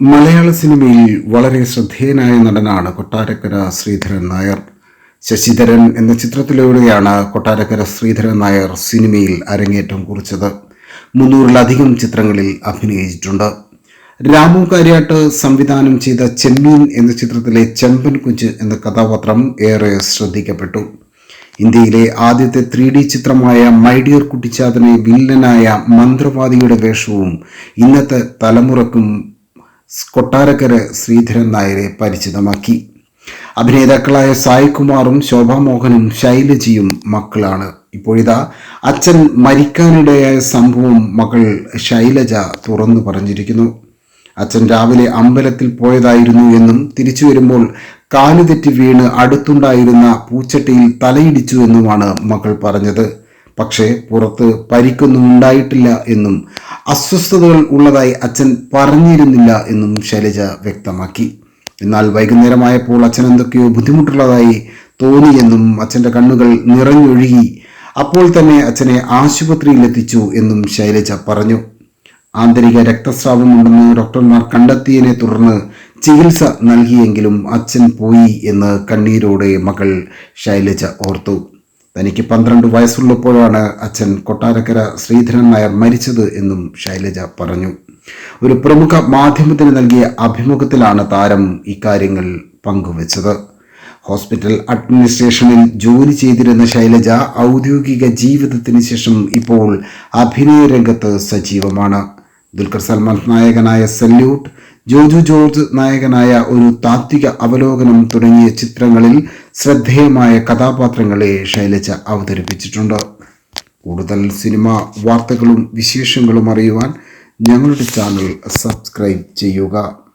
മലയാള സിനിമയിൽ വളരെ ശ്രദ്ധേയനായ നടനാണ് കൊട്ടാരക്കര ശ്രീധരൻ നായർ. ശശിധരൻ എന്ന ചിത്രത്തിലൂടെയാണ് കൊട്ടാരക്കര ശ്രീധരൻ നായർ സിനിമയിൽ അരങ്ങേറ്റം കുറിച്ചത്. മുന്നൂറിലധികം ചിത്രങ്ങളിൽ അഭിനയിച്ചിട്ടുണ്ട്. രാമു കാര്യാട്ട് സംവിധാനം ചെയ്ത ചെമ്മീൻ എന്ന ചിത്രത്തിലെ ചെമ്പൻ കുഞ്ച് എന്ന കഥാപാത്രം ഏറെ ശ്രദ്ധിക്കപ്പെട്ടു. ഇന്ത്യയിലെ ആദ്യത്തെ ത്രീ ഡി ചിത്രമായ മൈഡിയർ കുട്ടിച്ചാതനെ വില്ലനായ മന്ത്രവാദിയുടെ വേഷവും ഇന്നത്തെ തലമുറക്കും കൊട്ടാരക്കര ശ്രീധരൻ നായരെ പരിചിതമാക്കി. അഭിനേതാക്കളായ സായികുമാറും ശോഭാമോഹനും ശൈലജിയും മക്കളാണ്. ഇപ്പോഴിതാ അച്ഛൻ മരിക്കാനിടയായ സംഭവം മകൾ ശൈലജ തുറന്നു പറഞ്ഞിരിക്കുന്നു. അച്ഛൻ രാവിലെ അമ്പലത്തിൽ പോയതായിരുന്നു എന്നും തിരിച്ചു വരുമ്പോൾ കാലുതെറ്റി വീണ് അടുത്തുണ്ടായിരുന്ന പൂച്ചട്ടിയിൽ തലയിടിച്ചു എന്നുമാണ് മകൾ പറഞ്ഞത്. പക്ഷേ പുറത്ത് പരിക്കൊന്നും ഉണ്ടായിട്ടില്ല എന്നും അസ്വസ്ഥതകൾ ഉള്ളതായി അച്ഛൻ പറഞ്ഞിരുന്നില്ല എന്നും ശൈലജ വ്യക്തമാക്കി. എന്നാൽ വൈകുന്നേരമായപ്പോൾ അച്ഛൻ എന്തൊക്കെയോ ബുദ്ധിമുട്ടുള്ളതായി തോന്നിയെന്നും അച്ഛന്റെ കണ്ണുകൾ നിറഞ്ഞൊഴുകി. അപ്പോൾ തന്നെ അച്ഛനെ ആശുപത്രിയിൽ എത്തിച്ചു എന്നും ശൈലജ പറഞ്ഞു. ആന്തരിക രക്തസ്രാവമുണ്ടെന്ന് ഡോക്ടർമാർ കണ്ടെത്തിയതിനെ തുടർന്ന് ചികിത്സ നൽകിയെങ്കിലും അച്ഛൻ പോയി എന്ന് കണ്ണീരോടെ മകൾ ശൈലജ ഓർത്തു. തനിക്ക് പന്ത്രണ്ട് വയസ്സുള്ളപ്പോഴാണ് അച്ഛൻ കൊട്ടാരക്കര ശ്രീധരൻ നായർ മരിച്ചത് എന്നും ശൈലജ പറഞ്ഞു. ഒരു പ്രമുഖ മാധ്യമത്തിന് നൽകിയ അഭിമുഖത്തിലാണ് താരം ഇക്കാര്യങ്ങൾ പങ്കുവച്ചത്. ഹോസ്പിറ്റൽ അഡ്മിനിസ്ട്രേഷനിൽ ജോലി ചെയ്തിരുന്ന ശൈലജ ഔദ്യോഗിക ജീവിതത്തിന് ശേഷം ഇപ്പോൾ അഭിനയ രംഗത്ത് സജീവമാണ്. ദുൽഖർ സൽമാൻ നായകനായ സല്യൂട്ട് ജോജു ജോർജ് നായകനായ ഒരു താത്വിക അവലോകനം തുടങ്ങിയ ചിത്രങ്ങളിൽ ശ്രദ്ധേയമായ കഥാപാത്രങ്ങളെ ശൈലജ അവതരിപ്പിച്ചിട്ടുണ്ട്. കൂടുതൽ സിനിമ വാർത്തകളും വിശേഷങ്ങളും അറിയുവാൻ ഞങ്ങളുടെ ചാനൽ സബ്സ്ക്രൈബ് ചെയ്യുക.